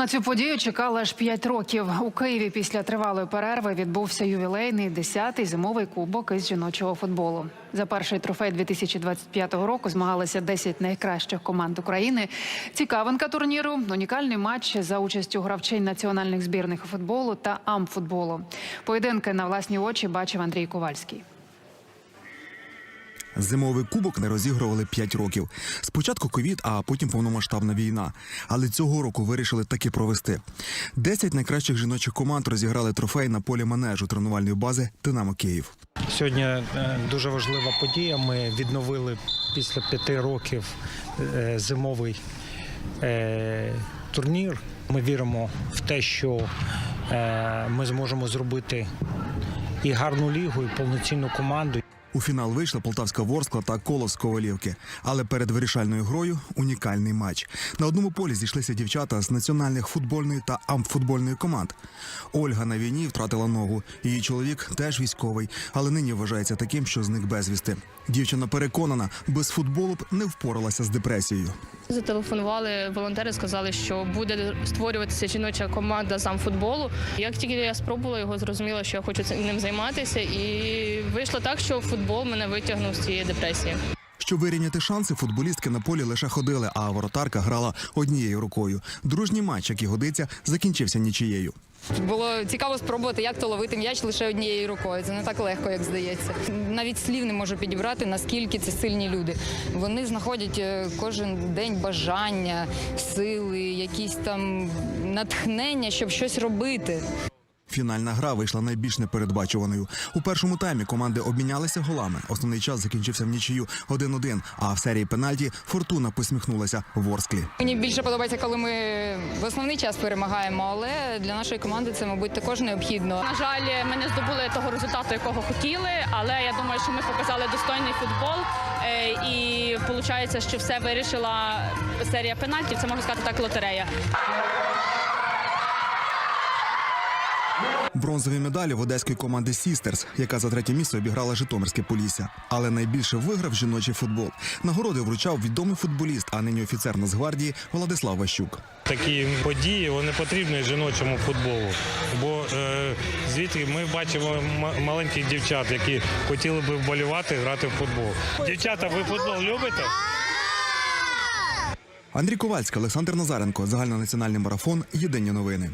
На цю подію чекали аж 5 років. У Києві після тривалої перерви відбувся ювілейний 10-й зимовий кубок із жіночого футболу. За перший трофей 2025 року змагалися 10 найкращих команд України. Цікавинка турніру унікальний матч за участю гравчинь національних збірних футболу та амфутболу. Поєдинки на власні очі бачив Андрій Ковальський. Зимовий кубок не розігрували 5 років. Спочатку ковід, а потім повномасштабна війна. Але цього року вирішили таки провести. Десять найкращих жіночих команд розіграли трофей на полі манежу тренувальної бази Динамо Київ. Сьогодні е, дуже важлива подія. Ми відновили після п'яти років е, зимовий е, турнір. Ми віримо в те, що ми зможемо зробити і гарну лігу, і повноцінну команду. У фінал вийшла Полтавська Ворскла та Колос Ковалівки. Але перед вирішальною грою унікальний матч. На одному полі зійшлися дівчата з національних футбольної та амфутбольної команд. Ольга на війні втратила ногу. Її чоловік теж військовий, але нині вважається таким, що зник безвісти. Дівчина переконана, без футболу б не впоралася з депресією. Зателефонували волонтери, сказали, що буде створюватися жіноча команда з амфутболу. Як тільки я спробувала його, зрозуміла, що я хочу ним займатися, і вийшло так, що футбол мене витягнув з цієї депресії. Щоб вирівняти шанси, футболістки на полі лише ходили, а воротарка грала однією рукою. Дружній матч, як і годиться, закінчився нічією. Було цікаво спробувати, як то ловити м'яч лише однією рукою. Це не так легко, як здається. Навіть слів не можу підібрати, наскільки це сильні люди. Вони знаходять е, кожен день бажання, сили, якісь там натхнення, щоб щось робити. Фінальна гра вийшла найбільш непередбачуваною. У першому таймі команди обмінялися голами. Основний час закінчився в нічию 1-1, А в серії пенальті Фортуна посміхнулася Ворсклі. Мені більше подобається, коли ми в основний час перемагаємо, але для нашої команди це, мабуть, також необхідно. На жаль, ми не здобули того результату, якого хотіли, але я думаю, що ми показали достойний футбол. Е, І виходить, що все вирішила серія пенальтів. Це можна сказати так, лотерея. Бронзові медалі в одеської команди Сістерс, яка за третє місце обіграла Житомирське Полісся. Але найбільше виграв жіночий футбол. Нагороди вручав відомий футболіст, а нині офіцер Нацгвардії Владислав Ващук. такі події вони потрібні жіночому футболу. Бо е, звідти ми бачимо маленьких дівчат, які хотіли би вболівати, грати в футбол. Дівчата, ви футбол любите? Андрій Ковальський, Олександр Назаренко, загальнонаціональний марафон. Єдині новини.